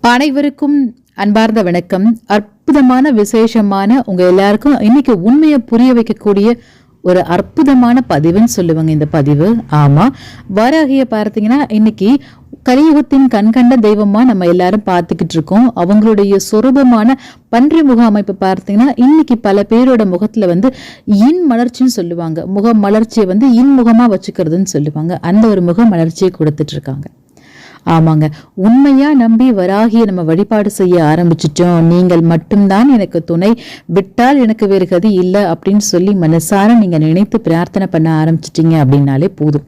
அனைவருக்கும் அன்பார்ந்த வணக்கம். அற்புதமான விசேஷமான உங்க எல்லாருக்கும் இன்னைக்கு உண்மையை புரிய வைக்கக்கூடிய ஒரு அற்புதமான பதிவுன்னு சொல்லுவாங்க இந்த பதிவு. ஆமா. வராகிய பார்த்தீங்கன்னா இன்னைக்கு கலியுகத்தின் கண்கண்ட தெய்வமா நம்ம எல்லாரும் பார்த்துக்கிட்டு இருக்கோம். அவங்களுடைய சொரூபமான பன்றி முக அமைப்பு பார்த்தீங்கன்னா இன்னைக்கு பல பேரோட முகத்துல வந்து இன் மலர்ச்சின்னு சொல்லுவாங்க. முக மலர்ச்சியை வந்து இன்முகமா வச்சுக்கிறதுன்னு சொல்லுவாங்க. அந்த ஒரு முக மலர்ச்சியை கொடுத்துட்டு இருக்காங்க. ஆமாங்க. உண்மையா நம்பி வராகிய நம்ம வழிபாடு செய்ய ஆரம்பிச்சிட்டோம். நீங்கள் மட்டும்தான் எனக்கு துணை. விட்டால் எனக்கு வேறு கதி இல்லை அப்படின்னு சொல்லி மனசார நீங்க நினைத்து பிரார்த்தனை பண்ண ஆரம்பிச்சிட்டீங்க அப்படின்னாலே போதும்.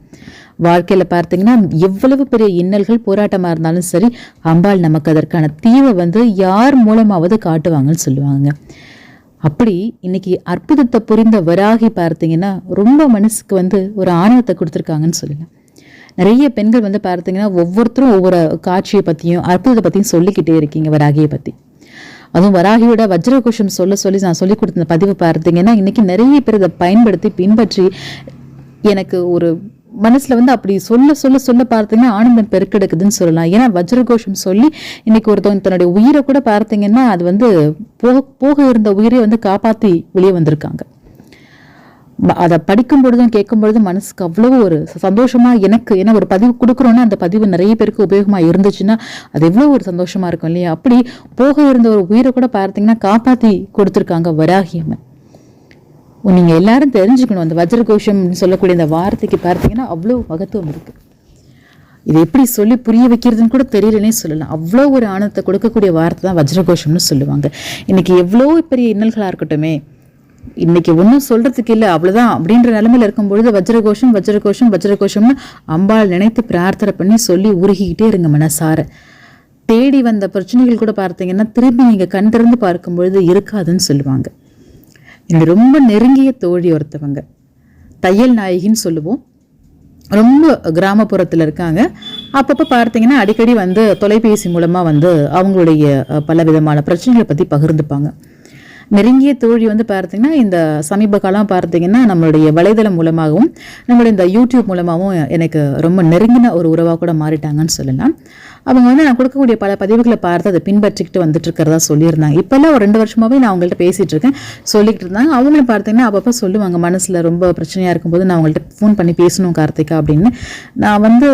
வாழ்க்கையில பார்த்தீங்கன்னா எவ்வளவு பெரிய இன்னல்கள் போராட்டமா இருந்தாலும் சரி அம்பாள் நமக்கு அதற்கான தீவை வந்து யார் மூலமாவது காட்டுவாங்கன்னு சொல்லுவாங்க. அப்படி இன்னைக்கு அற்புதத்தை புரிந்த வராகி பார்த்தீங்கன்னா ரொம்ப மனசுக்கு வந்து ஒரு ஆணவத்தை கொடுத்துருக்காங்கன்னு சொல்லலாம். நிறைய பெண்கள் வந்து பார்த்தீங்கன்னா ஒவ்வொருத்தரும் ஒவ்வொரு காட்சியை பற்றியும் அற்புதத்தை பற்றியும் சொல்லிக்கிட்டே இருக்கீங்க வராகியை பற்றி அதுவும் வராகியோட வஜ்ரகோஷம் சொல்ல சொல்லி நான் சொல்லி கொடுத்த பதிவு பார்த்தீங்கன்னா இன்னைக்கு நிறைய பேர் இதை பயன்படுத்தி பின்பற்றி எனக்கு ஒரு மனசில் வந்து அப்படி சொல்ல சொல்ல சொல்ல பார்த்தீங்கன்னா ஆனந்தம் பெருக்கெடுக்குதுன்னு சொல்லலாம். ஏன்னா வஜ்ரகோஷம் சொல்லி இன்னைக்கு ஒருத்தவங்க தன்னுடைய உயிரை கூட பார்த்தீங்கன்னா அது வந்து போக போக இருந்த உயிரை வந்து காப்பாற்றி வெளியே வந்திருக்காங்க. அதை படிக்கும் பொழுதும் கேட்கும் பொழுதும் மனசுக்கு அவ்வளவு ஒரு சந்தோஷமா எனக்கு ஏன்னா ஒரு பதிவு கொடுக்குறோன்னா அந்த பதிவு நிறைய பேருக்கு உபயோகமா இருந்துச்சுன்னா அது எவ்வளோ ஒரு சந்தோஷமா இருக்கும் இல்லையா? அப்படி போக இருந்த ஒரு உயிரை கூட பார்த்தீங்கன்னா காப்பாற்றி கொடுத்துருக்காங்க வராகியம்மன் நீங்க எல்லாரும் தெரிஞ்சுக்கணும் அந்த வஜ்ரகோஷம் சொல்லக்கூடிய இந்த வார்த்தைக்கு பார்த்தீங்கன்னா அவ்வளோ மகத்துவம் இருக்கு. இது எப்படி சொல்லி புரிய வைக்கிறதுன்னு கூட தெரியலனே சொல்லலாம். அவ்வளோ ஒரு ஆனந்தத்தை கொடுக்கக்கூடிய வார்த்தை தான் வஜ்ரகோஷம்னு சொல்லுவாங்க. இன்னைக்கு எவ்வளோ பெரிய இன்னல்களாக இருக்கட்டுமே இன்னைக்கு ஒன்றும் சொல்றதுக்கு இல்லை அவ்வளவுதான். அப்படின்ற நிலைமையில இருக்கும்பொழுது வஜ்ரகோஷம் வஜ்ரகோஷம் வஜ்ரகோஷம்னு அம்பாள் நினைத்து பிரார்த்தனை பண்ணி சொல்லி உருகிக்கிட்டே இருங்க மனசார. தேடி வந்த பிரச்சனைகள் கூட பார்த்தீங்கன்னா திரும்பி நீங்க கண் திறந்து பார்க்கும் பொழுது இருக்காதுன்னு சொல்லுவாங்க. எனக்கு ரொம்ப நெருங்கிய தோழி ஒருத்தவங்க தையல் நாயகின்னு சொல்லுவோம். ரொம்ப கிராமப்புறத்தில் இருக்காங்க. அப்பப்போ பார்த்தீங்கன்னா அடிக்கடி வந்து தொலைபேசி மூலமாக வந்து அவங்களுடைய பல விதமான பிரச்சனைகளை பற்றி பகிர்ந்துப்பாங்க. நெருங்கிய தோழி வந்து பார்த்தீங்கன்னா இந்த சமீப காலம் பார்த்தீங்கன்னா நம்மளுடைய வலைதளம் மூலமாகவும் நம்மளுடைய இந்த யூடியூப் மூலமாகவும் எனக்கு ரொம்ப நெருங்கின ஒரு உறவாக கூட மாறிட்டாங்கன்னு சொல்லலாம். அவங்க வந்து நான் கொடுக்கக்கூடிய பல பதிவுகளை பார்த்து அதை பின்பற்றிக்கிட்டு வந்துட்டு இருக்கிறதா சொல்லியிருந்தாங்க. இப்போல்லாம் ஒரு ரெண்டு வருஷமாகவே நான் அவங்கள்ட்ட பேசிகிட்டு இருக்கேன். சொல்லிக்கிட்டு இருந்தாங்க. அவங்களும் பார்த்தீங்கன்னா அப்பப்போ சொல்லுவாங்க மனசில் ரொம்ப பிரச்சனையாக இருக்கும்போது நான் அவங்கள்ட்ட ஃபோன் பண்ணி பேசணும் கார்த்திகா அப்படின்னு. நான் வந்து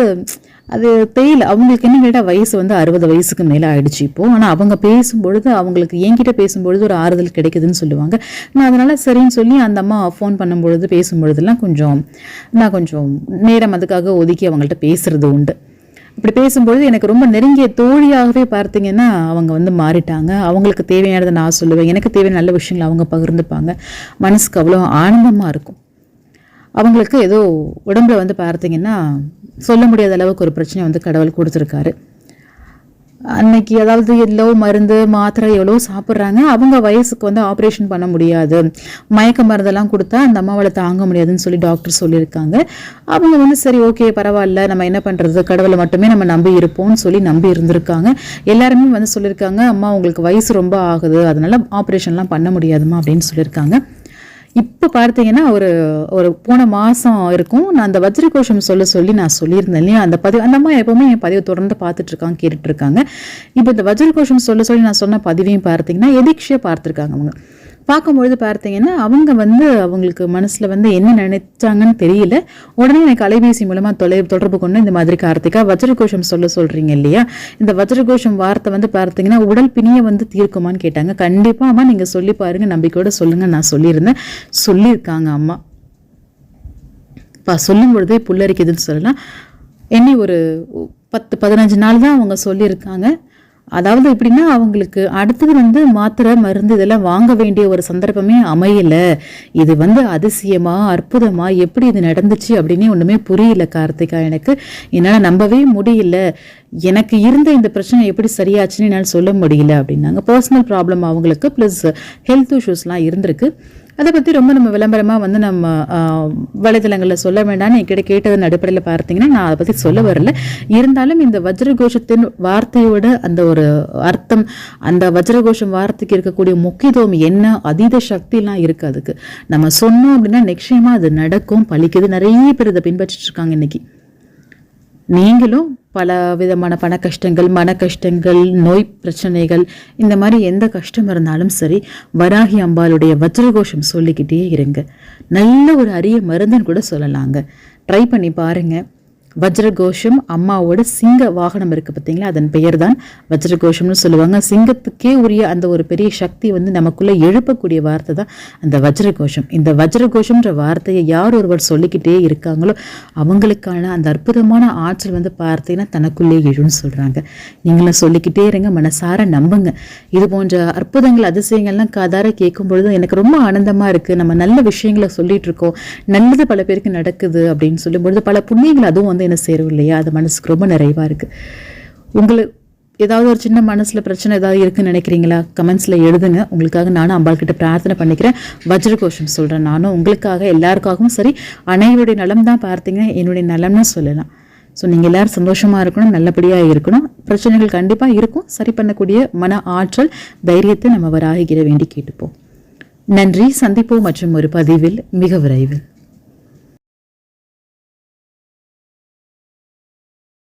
அது தெரியல. அவங்களுக்கு என்ன கேட்டால் வயசு வந்து அறுபது வயசுக்கு மேலே ஆயிடுச்சு இப்போது ஆனால் அவங்க பேசும்பொழுது அவங்களுக்கு என்கிட்ட பேசும்பொழுது ஒரு ஆறுதல் கிடைக்குதுன்னு சொல்லுவாங்க. நான் அதனால் சரின்னு சொல்லி அந்த அம்மா ஃபோன் பண்ணும்பொழுது பேசும்பொழுதுலாம் கொஞ்சம் நான் கொஞ்சம் நேரம் அதுக்காக ஒதுக்கி அவங்கள்ட்ட பேசுறது உண்டு. இப்படி பேசும்பொழுது எனக்கு ரொம்ப நெருங்கிய தோழியாகவே பார்த்தீங்கன்னா அவங்க வந்து மாறிட்டாங்க. அவங்களுக்கு தேவையானதை நான் சொல்லுவேன். எனக்கு தேவையான நல்ல விஷயங்களை அவங்க பகிர்ந்துப்பாங்க. மனசுக்கு அவ்வளோ ஆனந்தமாக இருக்கும். அவங்களுக்கு ஏதோ உடம்புல வந்து பார்த்தீங்கன்னா சொல்ல முடியாத அளவுக்கு ஒரு பிரச்சனை வந்து கடவுள் கொடுத்துருக்காரு. அன்னைக்கு அதாவது எவ்வளோ மருந்து மாத்திரை எவ்வளோ சாப்பிட்றாங்க. அவங்க வயசுக்கு வந்து ஆப்ரேஷன் பண்ண முடியாது. மயக்க மருந்தெல்லாம் கொடுத்தா அந்த அம்மாவால் தாங்க முடியாதுன்னு சொல்லி டாக்டர் சொல்லியிருக்காங்க. அவங்க வந்து சரி ஓகே பரவாயில்ல. நம்ம என்ன பண்ணுறது கடவுளை மட்டுமே நம்ம நம்பி இருப்போம்னு சொல்லி நம்பி இருந்திருக்காங்க. எல்லாருமே வந்து சொல்லியிருக்காங்க அம்மா உங்களுக்கு வயசு ரொம்ப ஆகுது. அதனால ஆப்ரேஷன்லாம் பண்ண முடியாதுமா அப்படின்னு சொல்லியிருக்காங்க. இப்போ பார்த்தீங்கன்னா ஒரு ஒரு போன மாதம் இருக்கும். நான் அந்த வஜ்ரகோஷம் சொல்ல சொல்லி நான் சொல்லியிருந்தேன் இல்லையா? அந்த பதிவு அந்த அம்மா எப்போவுமே என் பதிவை தொடர்ந்து பார்த்துட்டு இருக்காங்க கேட்டுட்டு இருக்காங்க இப்போ இந்த வஜ்ரகோஷம் சொல்ல சொல்லி நான் சொன்ன பதிவையும் பார்த்தீங்கன்னா எதிர்ச்சியாக பார்த்துருக்காங்க அவங்க. பார்க்கும்பொழுது பார்த்தீங்கன்னா அவங்க வந்து அவங்களுக்கு மனசில் வந்து என்ன நினைச்சாங்கன்னு தெரியல. உடனே எனக்கு அலைபேசி மூலமாக தொலை தொடர்பு கொண்டு இந்த மாதிரி கார்த்திகா வஜ்ரகோஷம் சொல்ல சொல்கிறீங்க இல்லையா? இந்த வஜ்ரகோஷம் வார்த்தை வந்து பார்த்தீங்கன்னா உடல் பிணியை வந்து தீர்க்குமான்னு கேட்டாங்க. கண்டிப்பாக அம்மா நீங்கள் சொல்லி பாருங்கள் நம்பிக்கையோட சொல்லுங்கள் நான் சொல்லியிருந்தேன். சொல்லியிருக்காங்க அம்மா. இப்போ சொல்லும் பொழுதே புல்லரிக்குதுன்னு சொல்லலாம். என்னை ஒரு பத்து பதினஞ்சு நாள் தான் அவங்க சொல்லியிருக்காங்க. அதாவது எப்படின்னா அவங்களுக்கு அடுத்தது வந்து மாத்திரை மருந்து இதெல்லாம் வாங்க வேண்டிய ஒரு சந்தர்ப்பமே அமையலை. இது வந்து அதிசயமா அற்புதமா எப்படி இது நடந்துச்சு அப்படின்னே ஒன்றுமே புரியல கார்த்திகா எனக்கு. என்னால் நம்பவே முடியல. எனக்கு இருந்த இந்த பிரச்சனை எப்படி சரியாச்சுன்னு என்னால் சொல்ல முடியல அப்படின்னாங்க. பர்சனல் ப்ராப்ளம் அவங்களுக்கு ப்ளஸ் ஹெல்த் இஷ்யூஸ்லாம் இருந்திருக்கு. அதை பற்றி ரொம்ப நம்ம விளம்பரமாக வந்து நம்ம வலைதளங்களில் சொல்ல வேண்டாம்னு என்கிட்ட கேட்டதன் அடிப்படையில் பார்த்தீங்கன்னா நான் அதை பற்றி சொல்ல வரல. இருந்தாலும் இந்த வஜ்ரகோஷத்தின் வார்த்தையோட அந்த ஒரு அர்த்தம் அந்த வஜ்ரகோஷம் வார்த்தைக்கு இருக்கக்கூடிய முக்கியத்துவம் என்ன அதீத சக்திலாம் இருக்குது அதுக்கு. நம்ம சொன்னோம் அப்படின்னா நிச்சயமாக அது நடக்கும் பழிக்குது நிறைய பேர் இதை பின்பற்றிட்டு இருக்காங்க இன்னைக்கு. நீங்களும் பல விதமான பண கஷ்டங்கள் மன கஷ்டங்கள் நோய் பிரச்சனைகள் இந்த மாதிரி எந்த கஷ்டம் இருந்தாலும் சரி வராகி அம்பாளுடைய வஜ்ரகோஷம் சொல்லிக்கிட்டே இருங்க. நல்ல ஒரு அரிய மருந்துன்னு கூட சொல்லலாங்க. ட்ரை பண்ணி பாருங்கள் வஜ்ரகோஷம் அம்மாவோட சிங்க வாகனம் இருக்குது பார்த்தீங்களா? அதன் பெயர் தான் வஜ்ரகோஷம்னு சொல்லுவாங்க. சிங்கத்துக்கே உரிய அந்த ஒரு பெரிய சக்தி வந்து நமக்குள்ளே எழுப்பக்கூடிய வார்த்தை தான் அந்த வஜ்ரகோஷம். இந்த வஜ்ரகோஷம்ன்ற வார்த்தையை யார் ஒருவர் சொல்லிக்கிட்டே இருக்காங்களோ அவங்களுக்கான அந்த அற்புதமான ஆற்றல் வந்து பார்த்தீங்கன்னா தனக்குள்ளே எழுன்னு சொல்கிறாங்க நீங்களும் சொல்லிக்கிட்டே இருங்க மனசார நம்புங்க. இது போன்ற அற்புதங்கள் அதிசயங்கள்லாம் காதார கேட்கும் பொழுது எனக்கு ரொம்ப ஆனந்தமாக இருக்குது நம்ம நல்ல விஷயங்களை சொல்லிகிட்ருக்கோம் இருக்கோம். நல்லது பல பேருக்கு நடக்குது அப்படின்னு சொல்லும்பொழுது பல புண்ணியங்கள் அதுவும் வந்து என்ன சேரும் இல்லையா? அது மனசுக்கு ரொம்ப நிறைவாக இருக்குது உங்களுக்கு ஏதாவது ஒரு சின்ன மனசில் பிரச்சனை ஏதாவது இருக்குன்னு நினைக்கிறீங்களா? கமெண்ட்ஸில் எழுதுங்க. உங்களுக்காக நானும் அம்பாள் கிட்ட பிரார்த்தனை பண்ணிக்கிறேன். வஜ்ர கோஷம் சொல்கிறேன் நானும் உங்களுக்காக எல்லாருக்காகவும் சரி அனைவருடைய நலம் தான் பார்த்தீங்க என்னுடைய நலம்னு சொல்லலாம். ஸோ நீங்கள் எல்லோரும் சந்தோஷமாக இருக்கணும் நல்லபடியாக இருக்கணும். பிரச்சனைகள் கண்டிப்பாக இருக்கும். சரி பண்ணக்கூடிய மன ஆற்றல் தைரியத்தை நம்ம வராகிக்கிற வேண்டி கேட்டுப்போம். நன்றி. சந்திப்போம் மற்றும் ஒரு பதிவில் மிக விரைவில்.